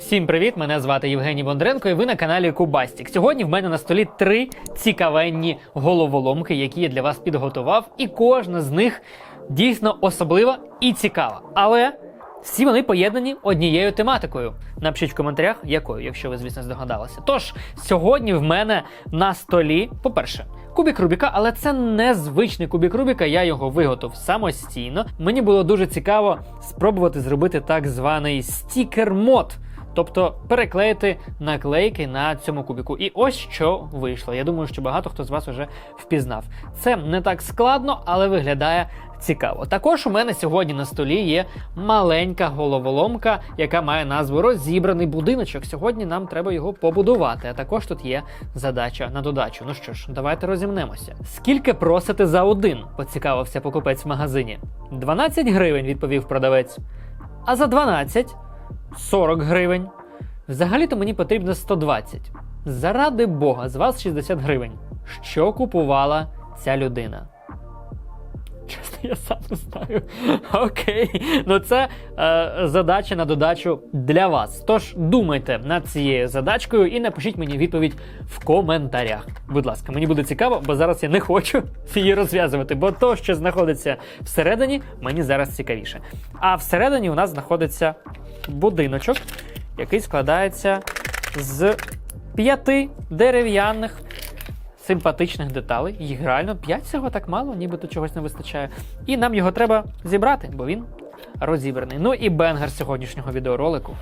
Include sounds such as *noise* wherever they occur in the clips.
Всім привіт! Мене звати Євгеній Бондренко, і ви на каналі Кубастік. Сьогодні в мене на столі три цікавенні головоломки, які я для вас підготував, і кожна з них дійсно особлива і цікава. Але всі вони поєднані однією тематикою. Напишіть в коментарях, якою, якщо ви, звісно, здогадалися. Тож сьогодні в мене на столі, по-перше, Кубік Рубіка, але це не звичний кубік Рубіка, я його виготовив самостійно. Мені було дуже цікаво спробувати зробити так званий стікер-мод. Тобто переклеїти наклейки на цьому кубіку. І ось що вийшло. Я думаю, що багато хто з вас вже впізнав. Це не так складно, але виглядає цікаво. Також у мене сьогодні на столі є маленька головоломка, яка має назву розібраний будиночок. Сьогодні нам треба його побудувати. А також тут є задача на додачу. Ну що ж, давайте розімнемося. Скільки просите за один? поцікавився покупець в магазині. 12 гривень, відповів продавець. А за 12 40 гривень. Взагалі-то мені потрібно 120. Заради Бога, з вас 60 гривень. Що купувала ця людина? *laughs* Я сам не знаю. Окей. Ну це е, задача на додачу для вас. Тож думайте над цією задачкою і напишіть мені відповідь в коментарях. Будь ласка, мені буде цікаво, бо зараз я не хочу *laughs* її розв'язувати, бо то, що знаходиться всередині, мені зараз цікавіше. А всередині у нас знаходиться будиночок, який складається з п'яти дерев'яних симпатичних деталей. Їх реально 5 всього так мало, нібито чогось не вистачає. І нам його треба зібрати, бо він розібраний. Ну і бенгер сьогоднішнього відеоролику.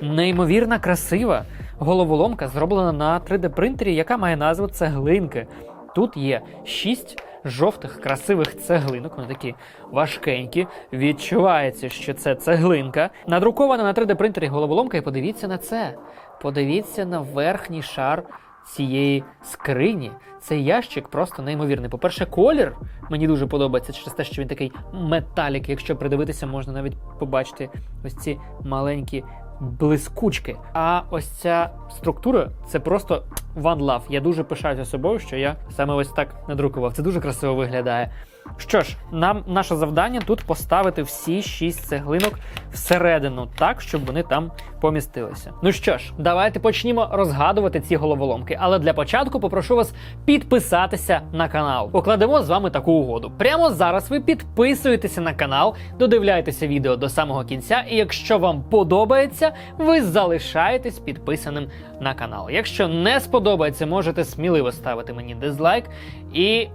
Неймовірно красива головоломка, зроблена на 3D-принтері, яка має назву цеглинки. Тут є 6 жовтих красивих цеглинок, вони такі важкенькі. Відчувається, що це цеглинка. Надрукована на 3D-принтері головоломка, і подивіться на це. Подивіться на верхній шар цієї скрині. Цей ящик просто неймовірний. По-перше, колір мені дуже подобається через те, що він такий металік. Якщо придивитися, можна навіть побачити ось ці маленькі блискучки. А ось ця структура це просто one love. Я дуже пишаюся собою, що я саме ось так надрукував. Це дуже красиво виглядає. Що ж, нам наше завдання тут поставити всі шість цеглинок всередину, так, щоб вони там помістилися. Ну що ж, давайте почнімо розгадувати ці головоломки. Але для початку попрошу вас підписатися на канал. Покладемо з вами таку угоду. Прямо зараз ви підписуєтеся на канал, додивляєтеся відео до самого кінця, і якщо вам подобається, ви залишаєтесь підписаним на канал. Якщо не сподобається, можете сміливо ставити мені дизлайк і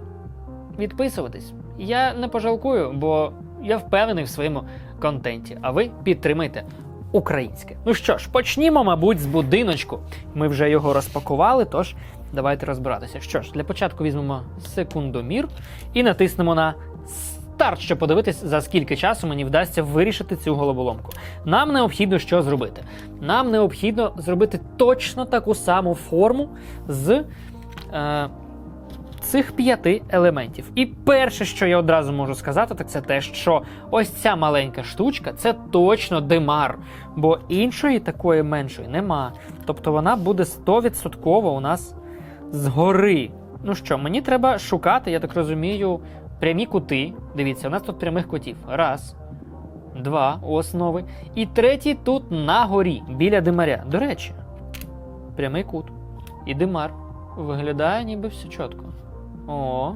відписуватись. Я не пожалкую, бо я впевнений в своєму контенті. А ви підтримайте українське. Ну що ж, почнімо, мабуть, з будиночку. Ми вже його розпакували, тож давайте розбиратися. Що ж, для початку візьмемо секундомір і натиснемо на старт, щоб подивитись, за скільки часу мені вдасться вирішити цю головоломку. Нам необхідно що зробити? Нам необхідно зробити точно таку саму форму з. Е, цих п'яти елементів. І перше, що я одразу можу сказати, так це те, що ось ця маленька штучка це точно димар, бо іншої такої меншої нема. Тобто вона буде 100% у нас згори. Ну що, мені треба шукати, я так розумію, прямі кути. Дивіться, у нас тут прямих кутів. Раз. Два основи. І третій тут на горі, біля димаря. До речі, прямий кут. І димар. Виглядає ніби все чітко. О,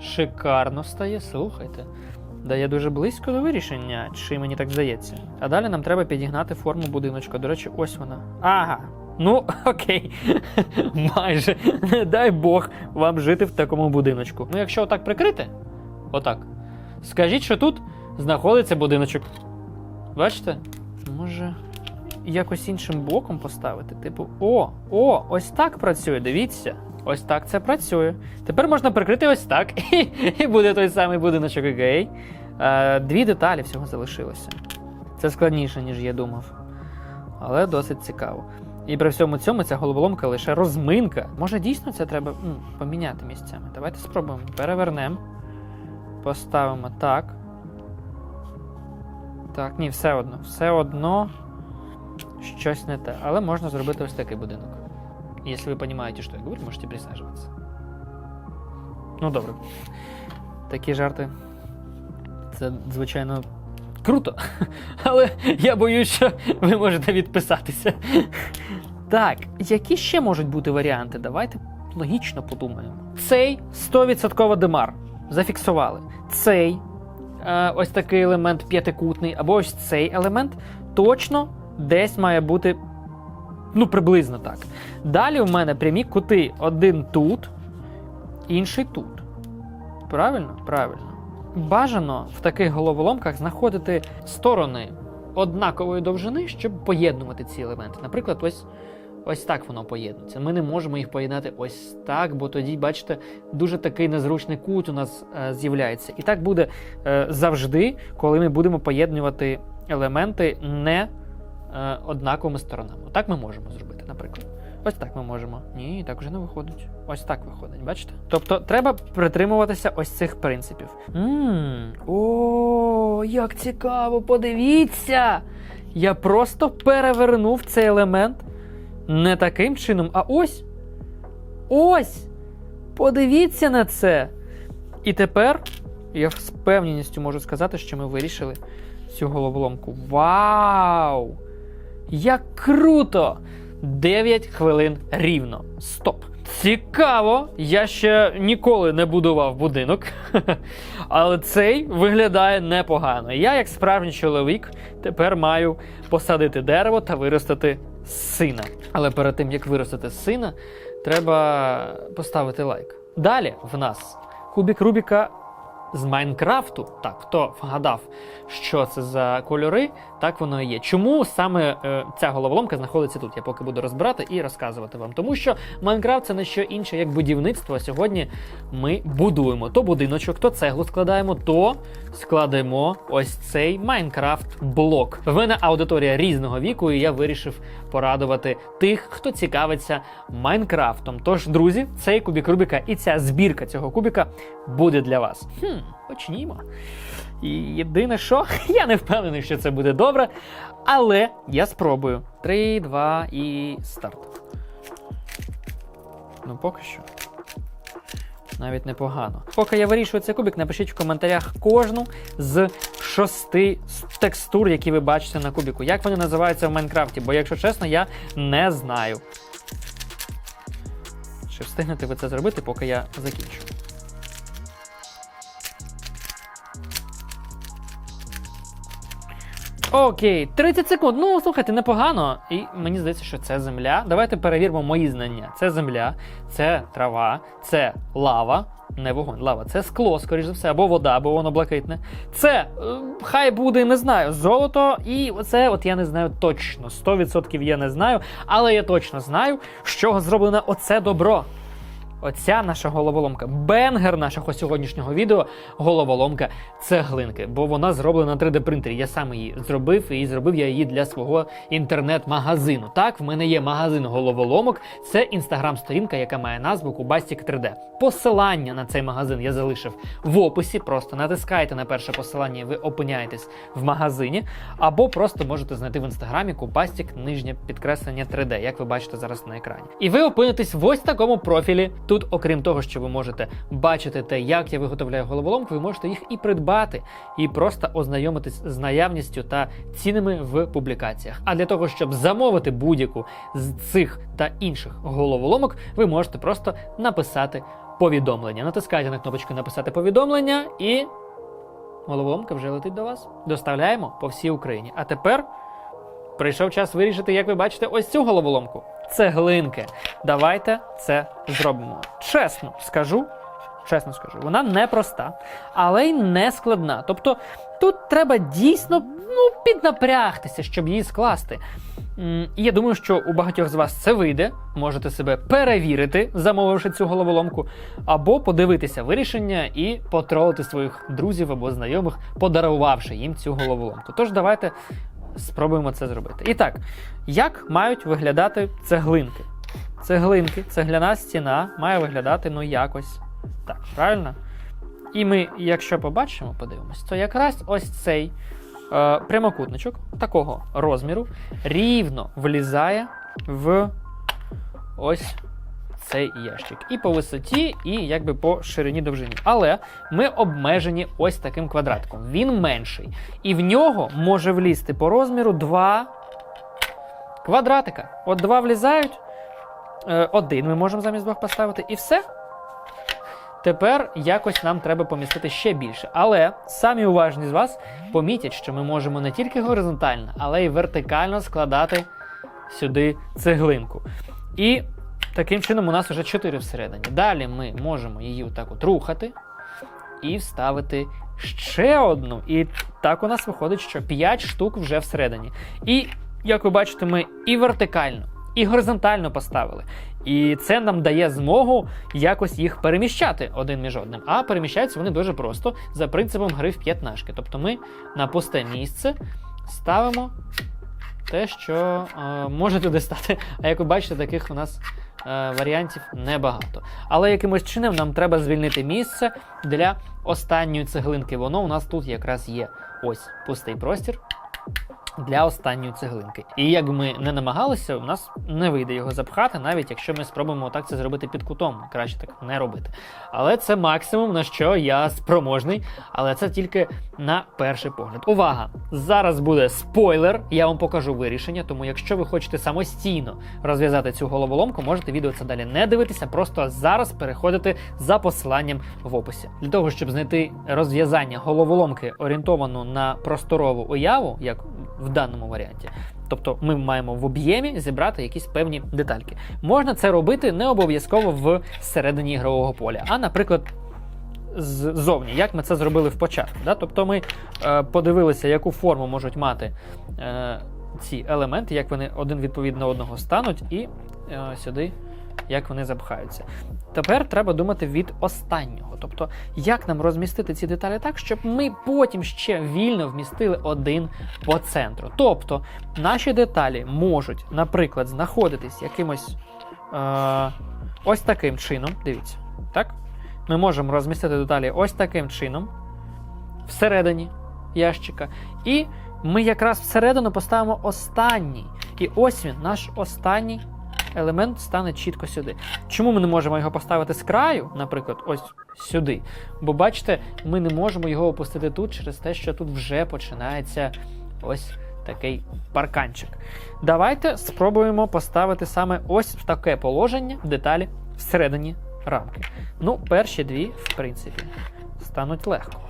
шикарно стає, слухайте. Да я дуже близько до вирішення, чи мені так здається. А далі нам треба підігнати форму будиночка. До речі, ось вона. Ага. Ну, *laughs* окей. Майже. Дай Бог вам жити в такому будиночку. Ну, якщо отак прикрити, отак. Скажіть, що тут знаходиться будиночок. Бачите? Може, якось іншим боком поставити? Типу, о, о, ось так працює, дивіться. Ось так це працює. Тепер можна прикрити ось так, *laughs* і, буде той самий будиночок окей. Е, дві деталі всього залишилося. Це складніше, ніж я думав. Але досить цікаво. І при всьому цьому ця головоломка лише розминка. Може, дійсно це треба м, поміняти місцями. Давайте спробуємо. Перевернемо. Поставимо так. Так, ні, все одно. Все одно щось не те. Але можна зробити ось такий будинок. Если вы понимаете, что я говорю, можете присаживаться. Ну, добре. Такі жарти. Це, звичайно, Круто. *laughs* Але я боюсь, що ви можете відписатися. *laughs* Так, які ще можуть бути варіанти? Давайте логічно подумаємо. Цей 100% демар. Зафіксували. Цей е, ось такий елемент п'ятикутний, або ось цей елемент точно десь має бути. Ну, приблизно так. Далі у мене прямі кути один тут, інший тут. Правильно? Правильно. Бажано в таких головоломках знаходити сторони однакової довжини, щоб поєднувати ці елементи. Наприклад, ось, ось так воно поєднується. Ми не можемо їх поєднати ось так, бо тоді, бачите, дуже такий незручний кут у нас е, з'являється. І так буде е, завжди, коли ми будемо поєднувати елементи не е, однаковими сторонами. Так ми можемо зробити, наприклад. Ось так ми можемо. Ні, так вже не виходить. Ось так виходить, бачите? Тобто треба притримуватися ось цих принципів. Мм, о, як цікаво, подивіться! Я просто перевернув цей елемент не таким чином, а ось. Ось! Подивіться на це. І тепер я з певністю можу сказати, що ми вирішили цю головоломку. Вау! Як круто! 9 хвилин рівно. Стоп. Цікаво, я ще ніколи не будував будинок, *laughs* але цей виглядає непогано. Я, як справжній чоловік, тепер маю посадити дерево та виростити сина. Але перед тим як виростити сина, треба поставити лайк. Далі в нас кубік Рубіка з Майнкрафту. Так, хто вгадав, що це за кольори, так воно і є. Чому саме е, ця головоломка знаходиться тут? Я поки буду розбирати і розказувати вам. Тому що Майнкрафт це не що інше, як будівництво. Сьогодні ми будуємо то будиночок, то цеглу складаємо, то складемо ось цей Майнкрафт блок. В мене аудиторія різного віку, і я вирішив порадувати тих, хто цікавиться Майнкрафтом. Тож, друзі, цей кубік Рубіка і ця збірка цього кубіка буде для вас. Хм, почнімо. І єдине, що *laughs* я не впевнений, що це буде добре, але я спробую. Три, два і старт. Ну, поки що. Навіть непогано. Поки я вирішую цей кубик, напишіть в коментарях кожну з шести текстур, які ви бачите на кубіку. Як вони називаються в Майнкрафті? Бо, якщо чесно, я не знаю. Чи встигнете ви це зробити, поки я закінчу? Окей, 30 секунд. Ну, слухайте, непогано. І мені здається, що це земля. Давайте перевіримо мої знання. Це земля, це трава, це лава. Не вогонь, лава, це скло, скоріш за все, або вода, або воно блакитне. Це е, хай буде, не знаю, золото, і оце, от я не знаю точно. 100% я не знаю, але я точно знаю, з чого зроблено оце добро. Оця наша головоломка, бенгер нашого сьогоднішнього відео, головоломка цеглинки, бо вона зроблена на 3D принтері. Я сам її зробив і зробив я її для свого інтернет-магазину. Так, в мене є магазин головоломок. Це інстаграм-сторінка, яка має назву Кубастік 3D. Посилання на цей магазин я залишив в описі. Просто натискайте на перше посилання, і ви опиняєтесь в магазині, або просто можете знайти в інстаграмі Кубастік нижнє підкреслення 3D, як ви бачите зараз на екрані. І ви опинитесь в ось такому профілі. Тут, окрім того, що ви можете бачити те, як я виготовляю головоломки, ви можете їх і придбати, і просто ознайомитись з наявністю та цінами в публікаціях. А для того, щоб замовити будь-яку з цих та інших головоломок, ви можете просто написати повідомлення. Натискайте на кнопочку Написати повідомлення і. Головоломка вже летить до вас. Доставляємо по всій Україні. А тепер прийшов час вирішити, як ви бачите, ось цю головоломку. Цеглинки. Давайте це зробимо. Чесно скажу, чесно скажу, вона не проста, але й не складна. Тобто тут треба дійсно ну, піднапрягтися, щоб її скласти. І я думаю, що у багатьох з вас це вийде. Можете себе перевірити, замовивши цю головоломку, або подивитися вирішення і потролити своїх друзів або знайомих, подарувавши їм цю головоломку. Тож давайте спробуємо це зробити. І так, як мають виглядати цеглинки? Цеглинки, цегляна стіна має виглядати ну якось так, правильно? І ми, якщо побачимо, подивимось, то якраз ось цей е, прямокутничок такого розміру рівно влізає в ось цей ящик. І по висоті, і якби по ширині довжині. Але ми обмежені ось таким квадратком. Він менший. І в нього може влізти по розміру два квадратика. От два влізають. е, Один ми можемо замість двох поставити, і все. Тепер якось нам треба помістити ще більше. Але самі уважні з вас помітять, що ми можемо не тільки горизонтально, але й вертикально складати сюди цеглинку. І таким чином у нас вже 4 всередині. Далі ми можемо її отак от рухати і вставити ще одну. І так у нас виходить, що 5 штук вже всередині. І як ви бачите, ми і вертикально, і горизонтально поставили. І це нам дає змогу якось їх переміщати один між одним. А переміщаються вони дуже просто за принципом гри в п'ятнашки. Тобто ми на пусте місце ставимо те, що е, може туди стати. А як ви бачите, таких у нас варіантів небагато. Але якимось чином нам треба звільнити місце для останньої цеглинки. Воно у нас тут якраз є. Ось пустий простір для останньої цеглинки. І як ми не намагалися, у нас не вийде його запхати, навіть якщо ми спробуємо так це зробити під кутом. Краще так не робити. Але це максимум, на що я спроможний, але це тільки на перший погляд. Увага! Зараз буде спойлер, я вам покажу вирішення, тому якщо ви хочете самостійно розв'язати цю головоломку, можете відео це далі не дивитися, просто зараз переходити за посиланням в описі. Для того, щоб знайти розв'язання головоломки, орієнтовану на просторову уяву, як в даному варіанті. Тобто ми маємо в об'ємі зібрати якісь певні детальки. Можна це робити не обов'язково в середині ігрового поля, а, наприклад, ззовні, як ми це зробили в початку. Да? Тобто ми е, подивилися, яку форму можуть мати е, ці елементи, як вони один відповідно одного стануть, і е, сюди як вони запхаються. Тепер треба думати від останнього. Тобто, як нам розмістити ці деталі так, щоб ми потім ще вільно вмістили один по центру. Тобто, наші деталі можуть, наприклад, знаходитись якимось е- ось таким чином. Дивіться, так? Ми можемо розмістити деталі ось таким чином, всередині ящика. І ми якраз всередину поставимо останній. І ось він, наш останній елемент стане чітко сюди. Чому ми не можемо його поставити з краю, наприклад, ось сюди? Бо бачите, ми не можемо його опустити тут через те, що тут вже починається ось такий парканчик. Давайте спробуємо поставити саме ось в таке положення деталі всередині рамки. Ну, перші дві, в принципі, стануть легко.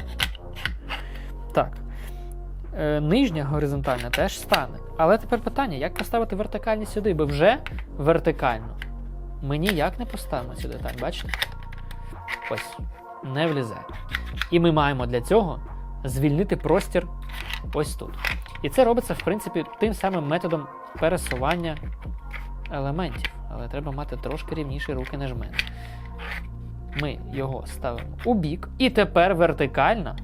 Так. Е, нижня горизонтальна теж стане. Але тепер питання, як поставити вертикальні сюди, бо вже вертикально. Ми ніяк не поставимо сюди, так, бачите? Ось, не влізає. І ми маємо для цього звільнити простір ось тут. І це робиться, в принципі, тим самим методом пересування елементів. Але треба мати трошки рівніші руки, ніж мене. Ми його ставимо у бік, і тепер вертикально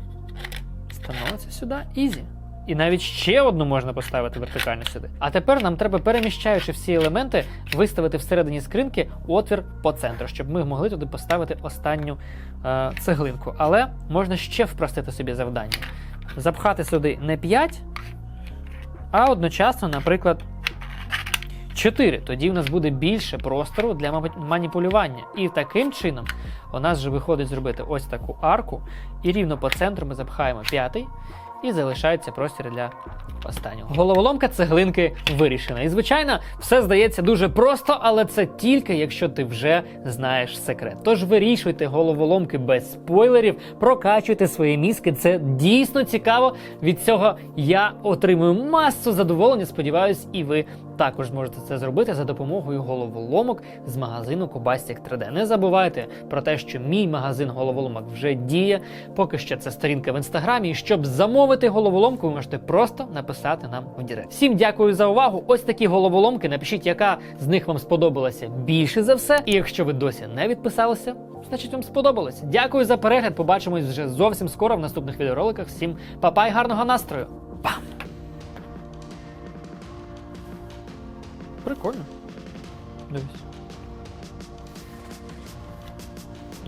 становиться сюди ізі. І навіть ще одну можна поставити вертикально сюди. А тепер нам треба, переміщаючи всі елементи, виставити всередині скринки отвір по центру, щоб ми могли туди поставити останню е, цеглинку. Але можна ще впростити собі завдання. Запхати сюди не 5, а одночасно, наприклад, 4. Тоді в нас буде більше простору для маніпулювання. І таким чином у нас вже виходить зробити ось таку арку, і рівно по центру ми запхаємо п'ятий і залишається простір для останнього. Головоломка цеглинки вирішена. І, звичайно, все здається дуже просто, але це тільки якщо ти вже знаєш секрет. Тож вирішуйте головоломки без спойлерів, прокачуйте свої мізки. Це дійсно цікаво. Від цього я отримую масу задоволення. Сподіваюсь, і ви також зможете це зробити за допомогою головоломок з магазину Кубастік 3D. Не забувайте про те, що мій магазин головоломок вже діє. Поки що це сторінка в інстаграмі. І щоб замовити головоломку, ви можете просто написати нам в Директ. Всім дякую за увагу. Ось такі головоломки. Напишіть, яка з них вам сподобалася більше за все. І якщо ви досі не відписалися, значить вам сподобалося. Дякую за перегляд. Побачимось вже зовсім скоро в наступних відеороликах. Всім па-па і гарного настрою! Пам! Прикольно. Дивись.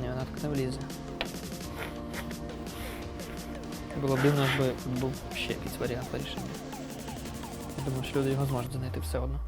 Ні, вона так не влізе. Було б дивно, якби був ще якийсь варіант вирішення. Я думаю, що люди його зможуть знайти все одно.